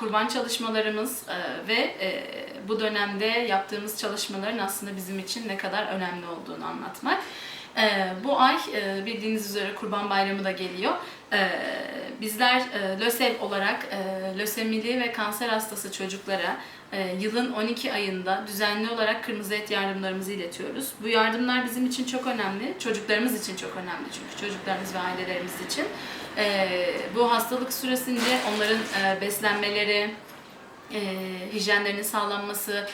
kurban çalışmalarımız e, ve e, bu dönemde yaptığımız çalışmaların aslında bizim için ne kadar önemli olduğunu anlatmak. E, bu ay e, bildiğiniz üzere Kurban Bayramı da geliyor. E, bizler e, LÖSEV olarak e, lösemili ve kanser hastası çocuklara e, yılın 12 ayında düzenli olarak kırmızı et yardımlarımızı iletiyoruz. Bu yardımlar bizim için çok önemli, çocuklarımız için çok önemli çünkü çocuklarımız ve ailelerimiz için. E, bu hastalık süresince onların e, beslenmeleri, e, hijyenlerinin sağlanması,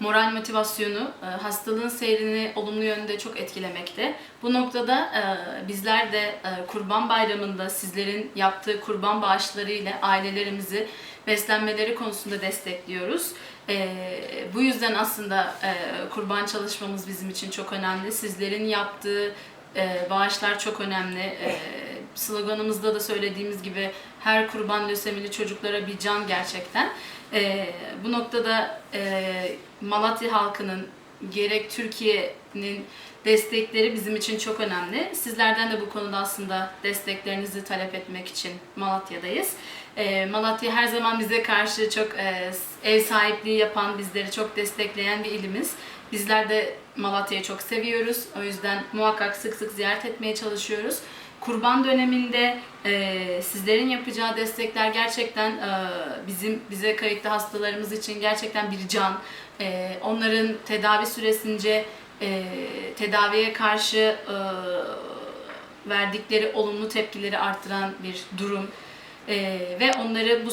moral motivasyonu e, hastalığın seyrini olumlu yönde çok etkilemekte. Bu noktada e, bizler de e, Kurban Bayramı'nda sizlerin yaptığı kurban bağışları ile ailelerimizi beslenmeleri konusunda destekliyoruz. Bu yüzden aslında kurban çalışmamız bizim için çok önemli. Sizlerin yaptığı bağışlar çok önemli. E, sloganımızda da söylediğimiz gibi her kurban lösemili çocuklara bir can gerçekten. E, bu noktada e, Malatya halkının gerek Türkiye'nin destekleri bizim için çok önemli. Sizlerden de bu konuda aslında desteklerinizi talep etmek için Malatya'dayız. E, Malatya her zaman bize karşı çok e, ev sahipliği yapan, bizleri çok destekleyen bir ilimiz. Bizler de Malatya'yı çok seviyoruz. O yüzden muhakkak sık sık ziyaret etmeye çalışıyoruz. Kurban döneminde e, sizlerin yapacağı destekler gerçekten e, bizim bize kayıtlı hastalarımız için gerçekten bir can. E, onların tedavi süresince e, tedaviye karşı e, verdikleri olumlu tepkileri arttıran bir durum. E, ve onları bu